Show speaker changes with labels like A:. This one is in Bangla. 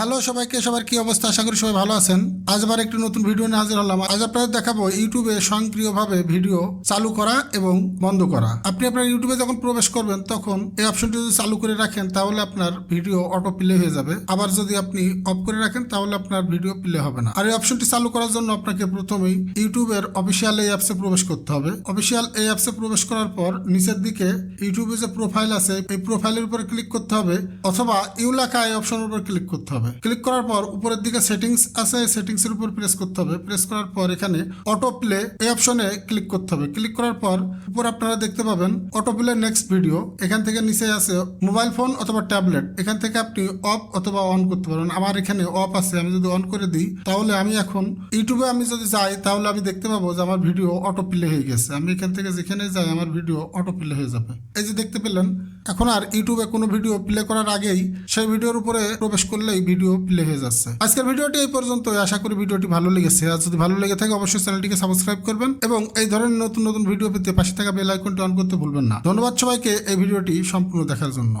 A: হ্যালো সবাইকে, সবার কি অবস্থা? আশা করি সবাই ভালো আছেন। আজ আবার একটি নতুন ভিডিও নিয়ে হাজির হলাম। আজ আপনাদের দেখাবো ইউটিউবে স্বয়ংক্রিয়ভাবে ভিডিও চালু করা এবং বন্ধ করা। আপনি আপনার ইউটিউবে যখন প্রবেশ করবেন, তখন এই অপশনটি যদি চালু করে রাখেন, তাহলে আপনার ভিডিও অটো প্লে হয়ে যাবে। আবার যদি আপনি অফ করে রাখেন, তাহলে আপনার ভিডিও প্লে হবে না। আর এই অপশনটি চালু করার জন্য আপনাকে প্রথমেই ইউটিউবের অফিসিয়াল এই অ্যাপসে প্রবেশ করতে হবে। অফিসিয়াল এই অ্যাপসে প্রবেশ করার পর নিচের দিকে ইউটিউবে যে প্রোফাইল আছে, এই প্রোফাইলের উপরে ক্লিক করতে হবে অথবা ইউলাকা এই অপশনের উপর ক্লিক করতে হবে। ক্লিক করার পর উপরের দিকে সেটিংস আছে সেটিংস এর উপর প্রেস করতে হবে। প্রেস করার পর এখানে অটো প্লে এই অপশনে ক্লিক করতে হবে। ক্লিক করার পর উপর আপনারা দেখতে পাবেন অটো প্লে নেক্সট ভিডিও এখান থেকে নিচে আছে মোবাইল ফোন অথবা ট্যাবলেট এখান থেকে আপনি অফ অথবা অন করতে পারবেন আমার এখানে অফ আছে, আমি যদি অন করে দিই, তাহলে আমি এখন ইউটিউবে আমি যদি যাই, তাহলে আমি দেখতে পাবো যে আমার ভিডিও অটো প্লে হয়ে গেছে। আমি এখান থেকে যেখানে যাই, আমার ভিডিও অটো প্লে হয়ে যাবে। এই যে দেখতে পেলেন এখন আর ইউটিউবে কোনো ভিডিও প্লে করার আগেই সেই ভিডিওর উপরে প্রবেশ করলেই ভিডিও প্লে হয়ে যাচ্ছে। আজকের ভিডিওটি এই পর্যন্ত আশা করি ভিডিওটি ভালো লেগেছে। আর যদি ভালো লেগে থাকে অবশ্যই চ্যানেলটিকে সাবস্ক্রাইব করবেন এবং এই ধরনের নতুন নতুন ভিডিও পেতে পাশে থাকা বেল আইকনটি অন করতে ভুলবেন না। ধন্যবাদ সবাইকে এই ভিডিওটি সম্পূর্ণ দেখার জন্য।